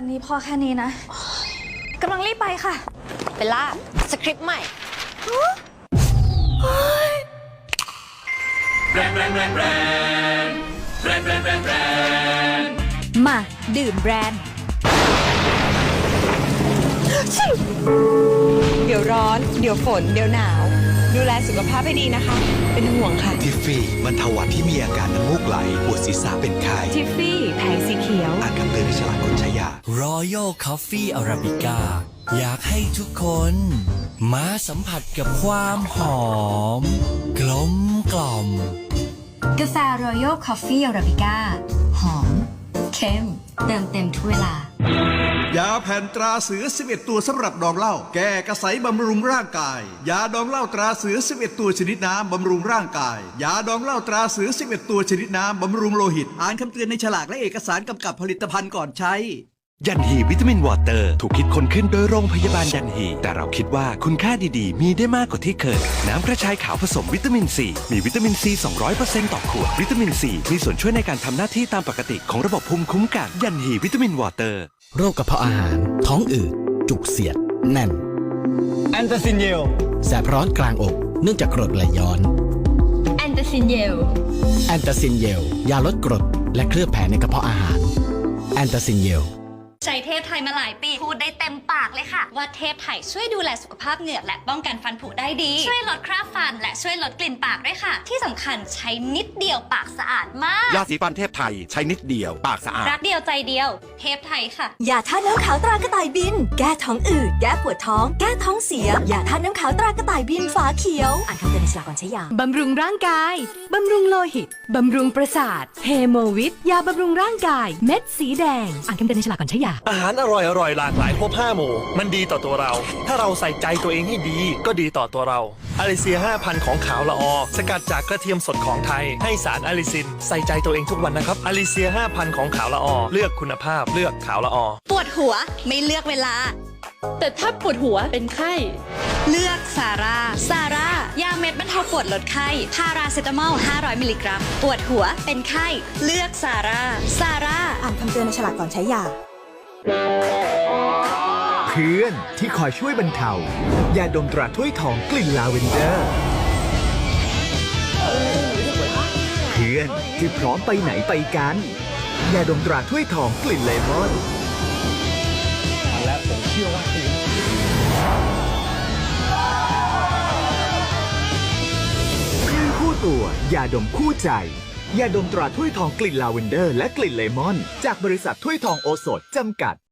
วันนี้พอแค่นี้นะกำลังรีบไปค่ะ เบลล่าสคริปต์ใหม่มา ดื่มแบรนด์ เดี๋ยวร้อน เดี๋ยวฝน เดี๋ยวหนาว ดูแลสุขภาพให้ดีนะคะ เป็นห่วงค่ะ ทิฟฟี่บรรเทาหวัดที่มีอาการน้ำมูกไหล ปวดศีรษะเป็นไข้ทิฟฟี่ แผงสีเขียว อ่านคำเตือนในฉลากก่อนใช้ยา Royal Coffee Arabica อยากให้ทุกคนมาสัมผัสกับความหอม กลมกล่อม กาแฟ Royal Coffee Arabica หอม เข้ม เติมเต็มทุกเวลา ยาแผ่นตราเสือ 11 ตัวสำหรับดองเหล้าแก้กระใสบำรุงร่างกาย ยาดองเหล้าตราเสือ 11 ตัวชนิดน้ำบำรุงร่างกาย ยาดองเหล้าตราเสือ 11 ตัวชนิดน้ำบำรุงโลหิต อ่านคำเตือนในฉลากและเอกสารกำกับผลิตภัณฑ์ก่อนใช้ ยันฮีวิตามินวอเตอร์ ถูกคิดค้นขึ้นโดยโรงพยาบาลยันฮี แต่เราคิดว่าคุณค่าดีๆ มีได้มากกว่าที่เคย น้ำกระชายขาวผสมวิตามินซีมีวิตามินซี200%ต่อขวด วิตามินซีมีส่วนช่วยในการทำหน้าที่ตามปกติของระบบภูมิคุ้มกันยันฮีวิตามินวอเตอร์ โรคกระเพาะอาหาร ท้องอืดจุกเสียด แน่น แอนตาซินเยลแสบร้อนกลางอกเนื่องจากกรดไหลย้อนแอนตาซินเยลแอนตาซินเยลยาลดกรดและเคลือบแผลในกระเพาะอาหารแอนตาซินเยล ใช้เทพไทยมาหลายปี พูดได้เต็มปากเลยค่ะ ว่าเทพไทยช่วยดูแลสุขภาพเหงือกและป้องกันฟันผุได้ดี ช่วยลดคราบฟัน และช่วยลดกลิ่นปากด้วยค่ะ ที่สำคัญใช้นิดเดียวปากสะอาดมาก ยาสีฟันเทพไทยใช้นิดเดียว ปากสะอาด รักเดียวใจเดียว เทพไทยค่ะ ยาท่าตุน้ำขาวตรากระต่ายบิน แก้ท้องอืด แก้ปวดท้อง แก้ท้องเสีย ยาท่าตุน้ำขาวตรากระต่ายบินฝาเขียว อ่านคำเตือนในฉลากก่อนใช้ยา บำรุงร่างกาย บำรุงโลหิต บำรุงประสาทเฮโมวิตยาบำรุงร่างกาย เม็ดสีแดง อ่านคำเตือนในฉลากก่อนใช้ยาอาหารอร่อยอร่อยหลากหลายครบ5หมู่ มันดีต่อตัวเรา ถ้าเราใส่ใจตัวเองให้ดีก็ดีต่อตัวเราอาริเซีย 5,000 ของขาวละออ สกัดจากกระเทียมสดของไทย ให้สารอาลิซิน ใส่ใจตัวเองทุกวันนะครับอาริเซีย 5,000 ของขาวละออ เลือกคุณภาพเลือกขาวละออ ปวดหัวไม่เลือกเวลา แต่ถ้าปวดหัวเป็นไข้ เลือกซาร่าซาร่ายาเม็ดบรรเทาปวดลดไข้พาราเซตามอล 500 มิลลิกรัม ปวดหัวเป็นไข้ เลือกซาร่าซาร่าอ่านคำเตือนในฉลากก่อนใช้ยา เพื่อนที่คอยช่วยบรรเทายาดมตราถ้วยทองกลิ่นลาเวนเดอร์ เพื่อนที่พร้อมไปไหนไปกัน ยาดมตราถ้วยทองกลิ่นเลมอนและผมเชื่อว่าเพื่อนคู่ตัวยาดมคู่ใจ ยาดมตราถ้วยทองกลิ่นลาเวนเดอร์ และกลิ่นเลมอน จากบริษัทถ้วยทองโอสถจำกัด